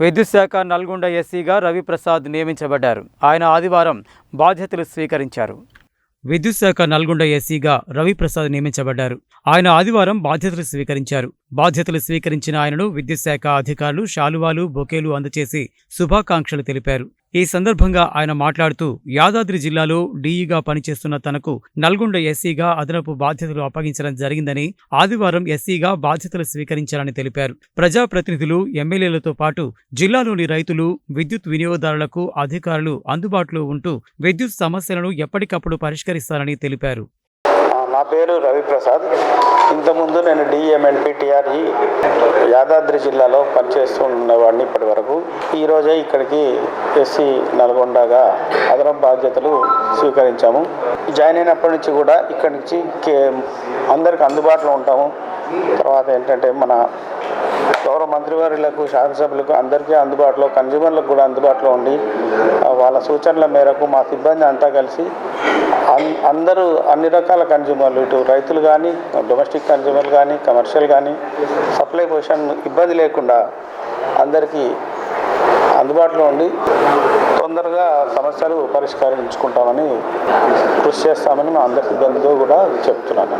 విద్యుత్ శాఖ నల్గొండ ఎస్సీగా రవిప్రసాద్ నియమించబడ్డారు. ఆయన ఆదివారం బాధ్యతలు స్వీకరించారు. విద్యుత్ శాఖ నల్గొండ ఎస్సీగా రవిప్రసాద్ నియమించబడ్డారు. ఆయన ఆదివారం బాధ్యతలు స్వీకరించారు. బాధ్యతలు స్వీకరించిన ఆయనను విద్యుత్ శాఖ అధికారులు శాలువాలు బొకేలు అందచేసి శుభాకాంక్షలు తెలిపారు. ఈ సందర్భంగా ఆయన మాట్లాడుతూ యాదాద్రి జిల్లాలో డీఈగా పనిచేస్తున్న తనకు నల్గొండ ఎస్సీగా అదనపు బాధ్యతలు అప్పగించడం జరిగిందని ఆదివారం ఎస్సీగా బాధ్యతలు స్వీకరించారని తెలిపారు. ప్రజాప్రతినిధులు ఎమ్మెల్యేలతో పాటు జిల్లాలోని రైతులు విద్యుత్ వినియోగదారులకు అధికారులు అందుబాటులో ఉంటూ విద్యుత్ సమస్యలను ఎప్పటికప్పుడు పరిష్కరిస్తారని తెలిపారు. నా పేరు రవిప్రసాద్. ఇంతకుముందు నేను డిఎంఎన్పిటిఆర్ఈ యాదాద్రి జిల్లాలో పనిచేస్తూ ఉన్నవాడిని ఇప్పటి వరకు ఈరోజే ఇక్కడికి ఎస్సీ నల్గొండగా అదనపు బాధ్యతలు స్వీకరించాము. జాయిన్ అయినప్పటి నుంచి కూడా ఇక్కడి నుంచి అందరికి అందుబాటులో ఉంటాము. తర్వాత ఏంటంటే మన గౌరవ మంత్రివర్యులకు శాసనసభ్యులకు అందరికీ అందుబాటులో కన్జ్యూమర్లకు కూడా అందుబాటులో ఉండి వాళ్ళ సూచనల మేరకు మా సిబ్బంది అంతా కలిసి అందరూ అన్ని రకాల కన్జ్యూమర్లు ఇటు రైతులు కానీ డొమెస్టిక్ కన్జ్యూమర్లు కానీ కమర్షియల్ కానీ సప్లై పొజిషన్ ఇబ్బంది లేకుండా అందరికీ అందుబాటులో ఉండి తొందరగా సమస్యలు పరిష్కరించుకుంటామని కృషి చేస్తామని మా అందరి సిబ్బందితో కూడా చెప్తున్నాను.